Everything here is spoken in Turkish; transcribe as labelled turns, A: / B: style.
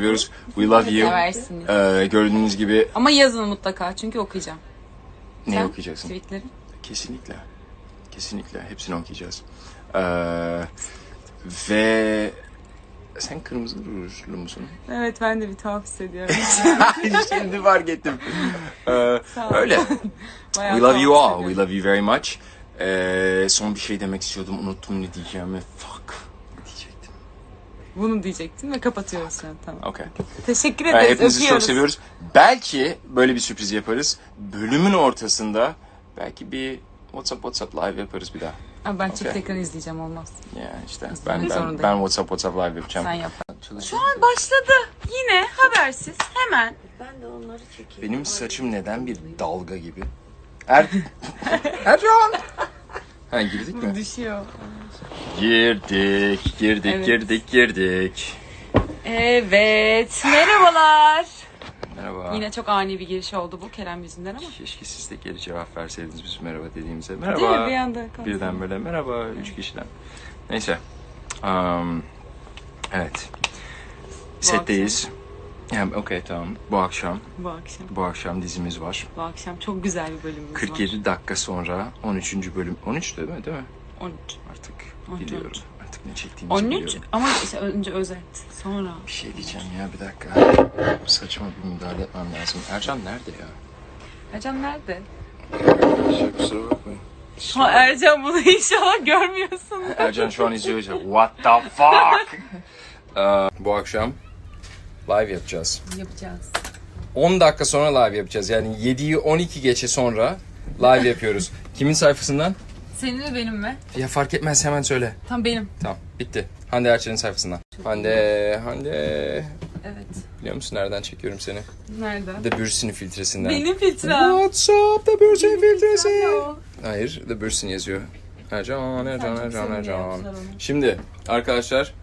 A: seviyoruz. We love you.
B: Seversiniz.
A: Ee, gördüğünüz gibi
B: Ama yazın mutlaka çünkü okuyacağım.
A: ne
B: Sen?
A: okuyacaksın?
B: Tweetleri.
A: Kesinlikle. Kesinlikle. Hepsini okuyacağız. Ee, ve sen kırmızı rujlu musun?
B: Evet ben de bir tuhaf hissediyorum.
A: Şimdi fark ettim. Ee,
B: Sağ ol.
A: öyle.
B: Bayağı
A: We love you all. We love you very much. Ee, son bir şey demek istiyordum. Unuttum ne diyeceğimi. Fuck.
B: Bunu diyecektin ve kapatıyoruz şu an tamam.
A: Okay.
B: Teşekkür ederiz.
A: hepinizi çok
B: öpüyoruz.
A: seviyoruz. Belki böyle bir sürpriz yaparız. Bölümün ortasında belki bir WhatsApp WhatsApp live yaparız bir daha.
B: Ama ben çift
A: Okey.
B: ekran izleyeceğim olmaz.
A: Ya işte ben ben,
B: zorundayım.
A: ben WhatsApp WhatsApp live yapacağım.
B: Sen yap.
A: Çalışıyor.
B: Başladı. Yine habersiz. Hemen.
C: Ben de onları çekeyim.
A: Benim saçım neden bir dalga gibi? Er Ercan. Ha girdik mi?
B: Düşüyor.
A: Girdik, girdik,
B: Evet.
A: girdik, girdik.
B: Evet. Merhabalar.
A: Merhaba.
B: Yine çok ani bir giriş oldu bu Kerem yüzünden ama.
A: Keşke siz de geri cevap verseydiniz biz merhaba dediğimize.
B: Değil
A: Merhaba.
B: mi? Bir anda kaldı.
A: Birden böyle merhaba üç kişiden. Neyse. Um, evet. Setteyiz. Yani okey tamam. Bu akşam,
B: Bu akşam.
A: bu akşam dizimiz var.
B: Bu akşam çok güzel bir bölümümüz var.
A: 47 dakika sonra 13. bölüm. 13 değil mi? Değil mi?
B: 13.
A: Artık
B: 13.
A: biliyorum. Artık ne çektiğimizi
B: 13
A: biliyorum.
B: ama işte önce özet. Sonra.
A: Bir şey diyeceğim ya bir dakika. Saçma bir müdahale etmem lazım. Ercan nerede ya?
B: Ercan nerede?
A: Şey, kusura bakmayın.
B: Ha, Ercan bunu inşallah görmüyorsun.
A: Ercan şu an izliyor. What the fuck? Ee, bu akşam live yapacağız.
B: Yapacağız.
A: 10 dakika sonra live yapacağız. Yani 7'yi 12 geçe sonra live yapıyoruz. Kimin sayfasından?
B: Senin mi benim mi?
A: Ya fark etmez hemen söyle.
B: Tam benim.
A: Tamam bitti. Hande Erçel'in sayfasından. Hande, Hande.
B: Evet.
A: Biliyor musun nereden çekiyorum seni?
B: Nerede?
A: The Bürsin filtresinden.
B: Benim filtrem.
A: What's up The Bürsin filtresi? Hayır The Bürsin yazıyor. Ercan, Ercan, Ercan, Ercan. Şimdi arkadaşlar